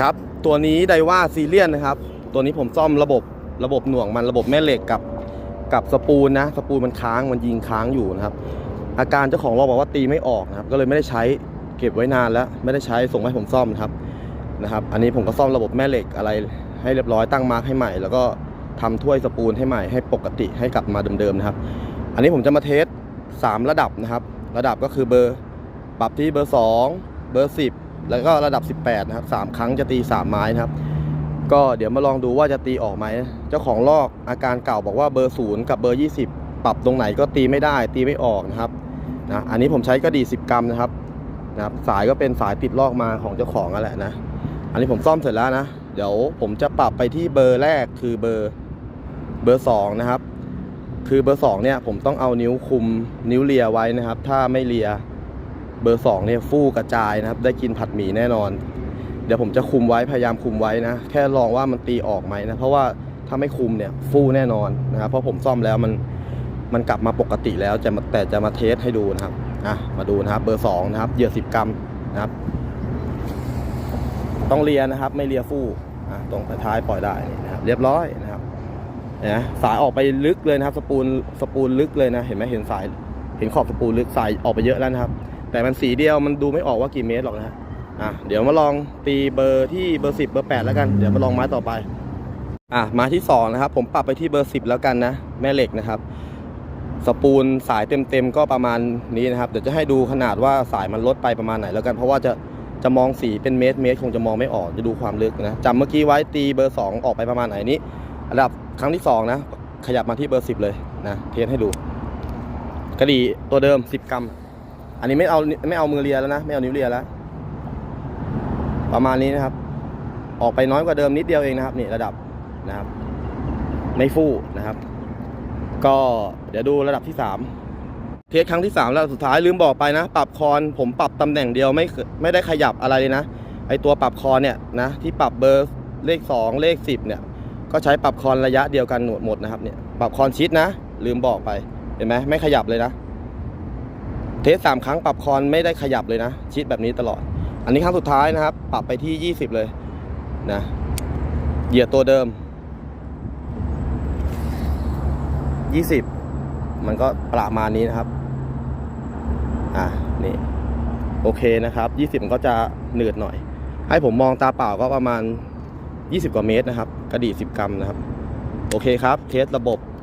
ครับ ตัวนี้ไดว่าซีเรียนนะครับ ตัวนี้ผมซ่อมระบบระบบหน่วงมันระบบแม่เหล็กกับกับสปูลนะสปูลมันค้างมันยิงค้างอยู่นะครับ อาการเจ้าของเราบอกว่าตีไม่ออกนะครับ ก็เลยไม่ได้ใช้เก็บไว้นานแล้วไม่ได้ใช้ส่งให้ผมซ่อมนะครับนะครับ อันนี้ผมก็ซ่อมระบบแม่เหล็กอะไร ให้เรียบร้อยตั้งมาร์คให้ใหม่ แล้วก็ทำถ้วยสปูลให้ใหม่ให้ปกติให้กลับมาเดิมๆนะครับ อันนี้ผมจะมาเทสสามระดับนะครับ ระดับก็คือเบอร์ปรับที่เบอร์ 2 เบอร์ 10 แล้วก็ระดับ 18 นะครับสามครั้งจะตี 3 ไม้นะครับ ก็เดี๋ยวมาลองดูว่าจะตีออกไหม เจ้าของลอกอาการเก่าบอกว่าเบอร์ 0 กับเบอร์ 20 ปรับตรงไหนก็ตีไม่ได้ตีไม่ออกนะครับนะอันนี้ผมใช้กระดี 10 กรัมนะครับนะครับ สายก็เป็นสายติดลอกมาของเจ้าของนั่นแหละนะ อันนี้ผมซ่อมเสร็จแล้วนะ เดี๋ยวผมจะปรับไปที่เบอร์แรกคือเบอร์เบอร์ 2 นะครับ คือเบอร์สองเนี่ยผมต้องเอานิ้วคุมนิ้วเลียไว้นะครับ ถ้าไม่เลีย เบอร์สองเนี่ยฟู่กระจายนะครับ ได้กินผัดหมี่แน่นอน เดี๋ยวผมจะคุมไว้พยายามคุมไว้นะ แค่ลองว่ามันตีออกไหมนะเพราะว่าถ้าไม่คุมเนี่ยฟู่แน่นอนนะครับ เพราะผมซ่อมแล้วมันมันกลับมาปกติแล้วจะมาแต่จะมาเทสให้ดูนะครับอะมาดูนะครับ เบอร์สองนะครับเหยื่อสิบกรัมนะครับ ต้องเลียนะครับ ไม่เลียฟู่อะตรงท้ายปล่อยได้นี่นะครับ เรียบร้อยนะครับนะสายออกไปลึกเลยนะครับ สปูลสปูลลึกเลยนะ เห็นไหมเห็นสาย เห็นขอบสปูลลึกสายออกไปเยอะแล้วนะครับ แต่มันสีเดียวมันดูไม่ออกว่ากี่เมตรหรอกนะฮะอะเดี๋ยวมาลองตีเบอร์ที่เบอร์10เบอร์8แล้วกันเดี๋ยวมาลองไม้ต่อไปอะมาที่2นะครับผมปรับไปที่เบอร์ 10 แล้วกันนะแม่เหล็กนะครับ สปูลสายเต็มๆก็ประมาณนี้นะครับ เดี๋ยวจะให้ดูขนาดว่าสายมันลดไปประมาณไหนแล้วกัน เพราะว่าจะจะมองสีเป็นเมตรเมตรคงจะมองไม่ออกจะดูความลึกนะจำเมื่อกี้ไว้ตีเบอร์ 2 ออกไปประมาณไหนนี้ระดับครั้งที่2นะขยับมาที่เบอร์ 10 เลยนะเทสให้ดูกระดีตัวเดิม 10 กรัม อันนี้ไม่เอาไม่เอามือเลียแล้วนะ ไม่เอานิ้วเลียแล้ว ประมาณนี้นะครับ ออกไปน้อยกว่าเดิมนิดเดียวเองนะครับนี่ระดับนะครับ ไม่ฟู่นะครับ ก็เดี๋ยวดูระดับที่3เทสครั้งที่3แล้วสุดท้ายลืมบอกไปนะ ปรับคอนผมปรับตำแหน่งเดียวไม่ไม่ได้ขยับอะไรเลยนะไอตัวปรับคอนเนี่ยนะ ที่ปรับเบอร์เลข 2 เลข 10 เนี่ย ก็ใช้ปรับคอนระยะเดียวกันหมดหมดนะครับเนี่ยปรับคอนชิดนะ ลืมบอกไปเห็นไหมไม่ขยับเลยนะ เทสสามครั้งปรับคอนไม่ได้ขยับเลยนะ ชิดแบบนี้ตลอด อันนี้ครั้งสุดท้ายนะครับ ปรับไปที่ 20 เลยนะเหยียดตัวเดิม 20 มันก็ประมาณนี้นะครับ อะนี่โอเคนะครับ 20 มันก็จะหนืดหน่อย ให้ผมมองตาเปล่าก็ประมาณ 20 กว่าเมตรนะครับ กระดี่ 10 กรัมนะครับ โอเคครับ เทสระบบ